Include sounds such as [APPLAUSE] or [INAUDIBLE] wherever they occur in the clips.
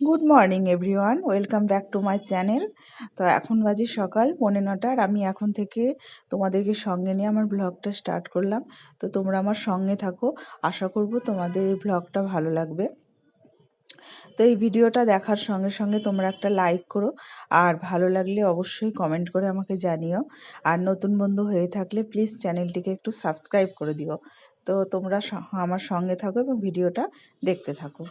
Good morning everyone welcome back to my channel তো এখন বাজে সকাল, পৌনে নটার আমি এখন থেকে তোমাদেরকে সঙ্গে নিয়ে আমার ব্লগটা স্টার্ট করলাম। তো তোমরা আমার সঙ্গে থাকো। আশা করব তোমাদের এই ব্লগটা ভালো লাগবে। তো এই ভিডিওটা দেখার সঙ্গে সঙ্গে তোমরা একটা লাইক করো। আর ভালো লাগলে অবশ্যই কমেন্ট করে আমাকে জানিও। আর নতুন বন্ধু হয়ে থাকলে প্লিজ চ্যানেলটিকে একটু সাবস্ক্রাইব করে দিও। তো তোমরা আমার সঙ্গে থাকো এবং ভিডিওটা দেখতে থাকো।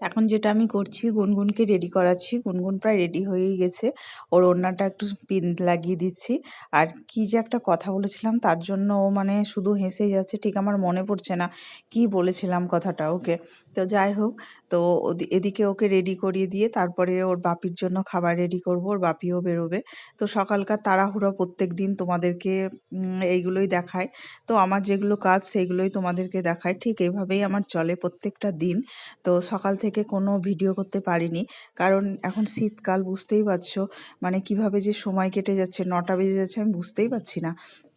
এখন যেটা আমি করছি, গুনগুনকে রেডি করাচ্ছি। গুনগুন প্রায় রেডি হয়েই গেছে। ওর ওড়নাটা একটু পিন লাগিয়ে দিচ্ছি। আর কি যে একটা কথা বলেছিলাম, তার জন্য ও মানে শুধু হেসেই যাচ্ছে। ঠিক আমার মনে পড়ছে না। কি বলেছিলাম কথাটা ওকে? তো যাই হোক তো এদিকে ওকে রেডি করিয়ে দিয়ে তারপরে ওর বাপির জন্য খাবার রেডি করব, ওর বাপিও বেরোবে। তো সকালকার তাড়াহুড়ো প্রত্যেক দিন তোমাদেরকে এইগুলোই দেখায়। তো আমার যেগুলো কাজ সেইগুলোই তোমাদেরকে দেখায়। ঠিক এইভাবেই আমার চলে প্রত্যেকটা দিন। তো সকাল থেকে কোনো ভিডিও করতে পারিনি। কারণ এখন শীতকাল, বুঝতেই পারছ। মানে কীভাবে যে সময় কেটে যাচ্ছে, নটা বেজে যাচ্ছে, আমি বুঝতেই পারছি না।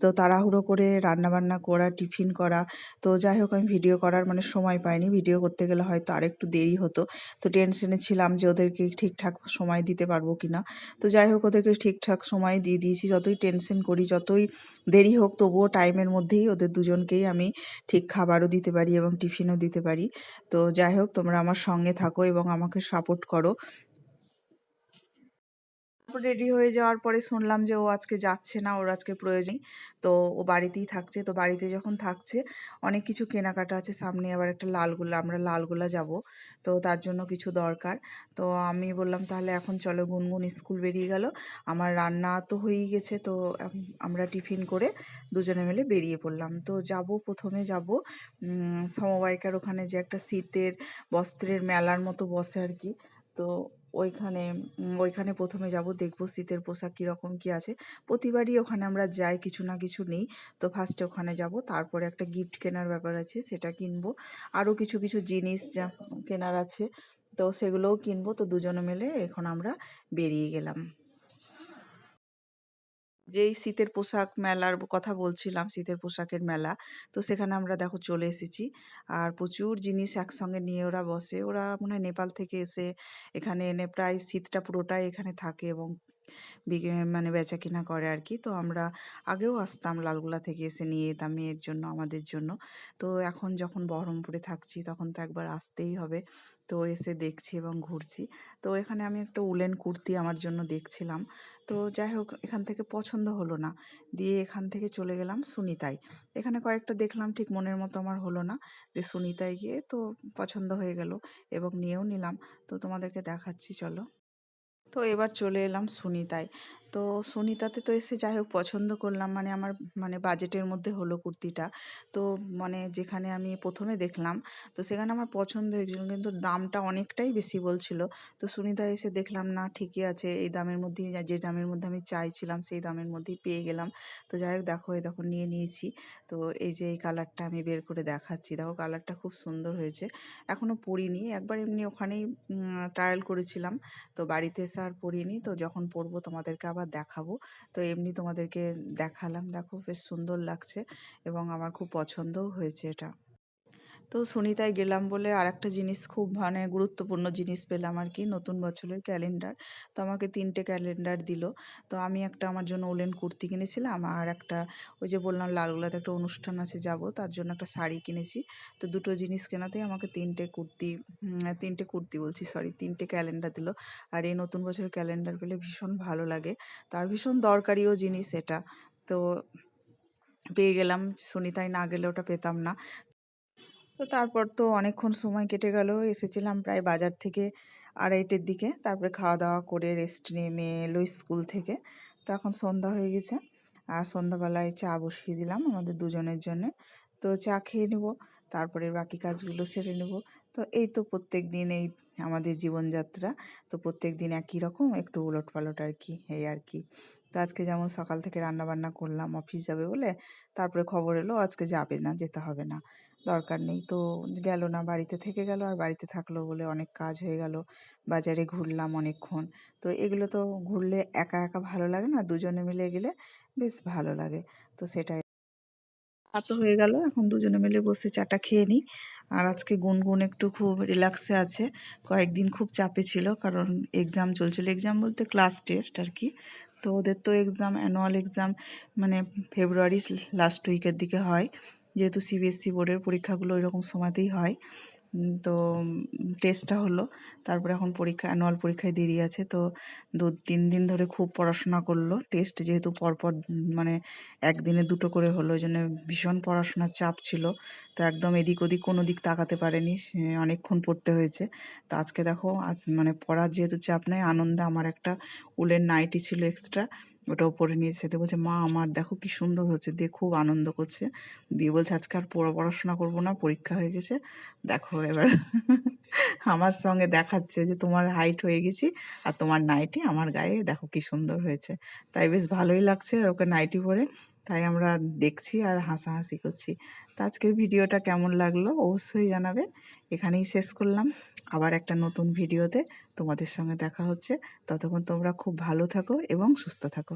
তো তাড়াহুড়ো করে রান্নাবান্না করা, টিফিন করা। তো যাই হোক, আমি ভিডিও করার মানে সময় পাইনি। ভিডিও করতে গেলে হয়তো আরেকটু দেরি হতো। তো টেনশনে ছিলাম যে ওদেরকে ঠিকঠাক সময় দিতে পারব কি না তো যাই হোক, ওদেরকে ঠিকঠাক সময় দিয়ে দিয়েছি। যতই টেনশন করি, যতই দেরি হোক, তবুও টাইমের মধ্যেই ওদের দুজনকেই আমি ঠিক খাবারও দিতে পারি এবং টিফিনও দিতে পারি। তো যাই হোক, তোমরা আমার সঙ্গে থাকো এবং আমাকে সাপোর্ট করো। রেডি হয়ে যাওয়ার পরে শুনলাম যে ও আজকে যাচ্ছে না, ওর আজকে প্রয়োজন। তো ও বাড়িতেই থাকছে, তো বাড়িতে যখন থাকছে, অনেক কিছু কেনাকাটা আছে, সামনে আবার একটা লালগোলা, আমরা লালগোলা যাব। তো তার জন্য কিছু দরকার। তো আমি বললাম, তাহলে এখন চলো গুনগুন স্কুল বেরিয়ে গেল। আমার রান্না তো হয়েই গেছে, তো আমরা টিফিন করে দুজনে মিলে বেরিয়ে পড়লাম। তো যাব, প্রথমে যাব সমবায়িকার ওখানে যে একটা শীতের বস্ত্রের মেলার মতো বসে আর কি। তো ওইখানে ওইখানে প্রথমে যাব, দেখব শীতের পোশাক কীরকম কী আছে। প্রতিবারই ওখানে আমরা যাই, কিছু না কিছু নেই। তো ফার্স্টে ওখানে যাব, তারপরে একটা গিফট কেনার ব্যাপার আছে, সেটা কিনবো। আরও কিছু কিছু জিনিস যা কেনার আছে, তো সেগুলোও কিনবো। তো দুজনে মিলে এখন আমরা বেরিয়ে গেলাম। যেই শীতের পোশাক মেলার কথা বলছিলাম, শীতের পোশাকের মেলা, তো সেখানে আমরা দেখো চলে এসেছি। আর প্রচুর জিনিস একসঙ্গে নিয়ে ওরা বসে। ওরা মনে হয় নেপাল থেকে এসে এখানে এনে প্রায় শীতটা পুরোটাই এখানে থাকে এবং মানে বেচা কিনা করে আর কি। তো আমরা আগেও আসতাম লালগোলা থেকে এসে নিয়ে যেতাম মেয়ের জন্য, আমাদের জন্য। তো এখন যখন বহরমপুরে থাকছি, তখন তো একবার আসতেই হবে। তো এসে দেখছি এবং ঘুরছি। তো এখানে আমি একটা উলেন কুর্তি আমার জন্য দেখছিলাম। তো যাই হোক, এখান থেকে পছন্দ হলো না। দিয়ে এখান থেকে চলে গেলাম সুনিতায়। এখানে কয়েকটা দেখলাম, ঠিক মনের মতো আমার হলো না। যে সুনিতায় গিয়ে তো পছন্দ হয়ে গেল এবং নিয়েও নিলাম। তো তোমাদেরকে দেখাচ্ছি, চলো। তো এবার চলে এলাম সুনিতায়। তো সুনিতাতে তো এসে যাই হোক পছন্দ করলাম মানে আমার মানে বাজেটের মধ্যে হলো কুর্তিটা। তো মানে যেখানে আমি প্রথমে দেখলাম, তো সেখানে আমার পছন্দ হয়েছিল কিন্তু দামটা অনেকটাই বেশি বলছিল। তো সুনিতা এসে দেখলাম, না, ঠিকই আছে, এই দামের মধ্যেই যে দামের মধ্যে আমি চাইছিলাম, সেই দামের মধ্যেই পেয়ে গেলাম। তো যাই হোক, দেখো, এই দেখো, নিয়ে নিয়েছি। তো এই যে এই কালারটা আমি বের করে দেখাচ্ছি। দেখো, কালারটা খুব সুন্দর হয়েছে। এখনও পরিনি। একবার এমনি ওখানেই ট্রায়াল করেছিলাম। তো বাড়িতে এসে আর পরিনি। তো যখন পরবো তোমাদেরকে আবার দেখাবো। তো এমনি তোমাদেরকে দেখালাম। দেখো বেশ সুন্দর লাগছে এবং আমার খুব পছন্দও হয়েছে এটা। তো সুনিতায় গেলাম বলে আর একটা জিনিস খুব মানে গুরুত্বপূর্ণ জিনিস পেলাম আর কি নতুন বছরের ক্যালেন্ডার। তো আমাকে তিনটে ক্যালেন্ডার দিল। তো আমি একটা আমার জন্য ওলেন কুর্তি কিনেছিলাম আর একটা ওই যে বললাম লালগোলাতে একটা অনুষ্ঠান আছে যাব, তার জন্য একটা শাড়ি কিনেছি। তো দুটো জিনিস কেনাতেই আমাকে তিনটে কুর্তি তিনটে কুর্তি বলছি সরি তিনটে ক্যালেন্ডার দিল। আর এই নতুন বছরের ক্যালেন্ডার পেলে ভীষণ ভালো লাগে। তার ভীষণ দরকারিও জিনিস এটা। তো পেয়ে গেলাম সুনিতায় না গেলে ওটা পেতাম না। তো তারপর তো অনেকক্ষণ সময় কেটে গেল। এসেছিলাম প্রায় বাজার থেকে আড়াইটের দিকে। তারপরে খাওয়া দাওয়া করে রেস্ট নিয়ে এলো স্কুল থেকে। তো এখন সন্ধ্যা হয়ে গেছে। আর সন্ধ্যাবেলায় চা বসিয়ে দিলাম আমাদের দুজনের জন্য। তো চা খেয়ে নেব, তারপরে বাকি কাজগুলো সেরে নেব। তো এই তো প্রত্যেক দিন এই আমাদের জীবনযাত্রা। তো প্রত্যেক দিন একই রকম, একটু উলট পালট আর কি, এই আর কি। তো আজকে যেমন সকাল থেকে রান্না বান্না করলাম, অফিস যাবে বলে, তারপরে খবর এলো, আজকে যাবে না, যেতে হবে না। দরকার নেই। তো গেল না, বাড়িতে থেকে গেল আর বাড়িতে থাকল বলে অনেক কাজ হয়ে গেল। বাজারে ঘুরলাম অনেকক্ষণ। তো এগুলো তো ঘুরলে একা একা ভালো লাগে না? দুজনে মিলে গেলে বেশ ভালো লাগে। তো সেটাই। রাত হয়ে গেল, এখন দুজনে মিলে বসে চাটা খেয়ে নিই। আর আজকে গুনগুন একটু খুব রিল্যাক্সে আছে। কয়েকদিন খুব চাপে ছিল কারণ এক্সাম চলছিল। এক্সাম বলতে ক্লাস টেস্ট আর কি। তো ওদের তো এক্সাম অ্যানুয়াল এক্সাম মানে ফেব্রুয়ারি লাস্ট উইকের দিকে হয়। যেহেতু সিবিএসসি বোর্ডের পরীক্ষাগুলো এরকম সময়তেই হয় তো টেস্টটা হলো। তারপরে এখন পরীক্ষা অ্যানুয়াল পরীক্ষায় দেরি আছে, তো দু, তিন দিন ধরে খুব পড়াশোনা করল টেস্ট যেহেতু পরপর মানে একদিনে দুটো করে হলো, ওই জন্য ভীষণ পড়াশোনার চাপ ছিল। তো একদম এদিক ওদিক কোনো দিক তাকাতে পারেনি অনেকক্ষণ পড়তে হয়েছে। তো আজকে দেখো, আজ মানে পড়ার যেহেতু চাপ নেই, আনন্দে আমার একটা উলের নাইটি ছিল এক্সট্রা ওটাও পরে নিয়েছে। দিয়ে বলছে, মা, আমার দেখো কি সুন্দর হচ্ছে, দিয়ে খুব আনন্দ করছে। দিয়ে বলছে, আজকে আর পড়া, পড়াশোনা করব না, পরীক্ষা হয়ে গেছে, দেখো এবার। [LAUGHS] আমার সঙ্গে দেখাচ্ছে যে তোমার হাইট হয়ে গেছি আর তোমার নাইটি আমার গায়ে দেখো কি সুন্দর হয়েছে। তাই বেশ ভালোই লাগছে ওকে নাইটি পরে তাই আমরা দেখছি আর হাসাহাসি করছি। তো আজকের ভিডিওটা কেমন লাগল অবশ্যই জানাবে এখানেই শেষ করলাম। আবার একটা নতুন ভিডিওতে তোমাদের সঙ্গে দেখা হচ্ছে। ততক্ষণ তোমরা খুব ভালো থাকো এবং সুস্থ থাকো।